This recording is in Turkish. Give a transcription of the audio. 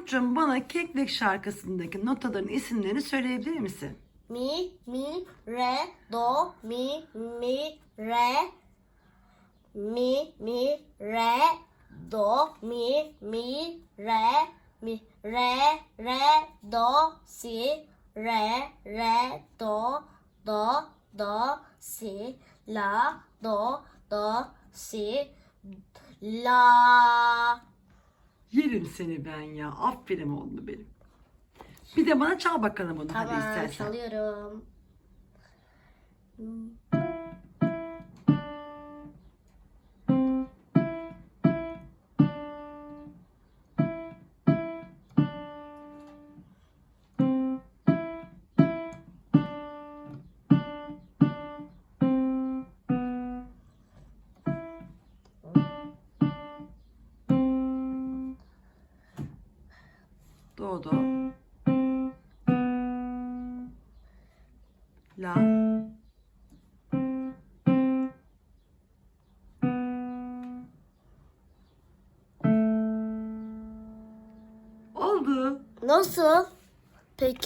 Umut'cum bana Keklek şarkısındaki notaların isimlerini söyleyebilir misin? Mi, mi, re, do, mi, mi, re. Mi, mi, re, do, mi, mi, re. Mi, re, re, do, si, re, re, do, do, do, si, la, do, do, si, la. Yerim seni ben ya. Aferin oğlum benim. Bir de bana çal bakalım onu hadi Tamam, istersen. çalıyorum. Do do. La. Oldu. Nasıl? Peki.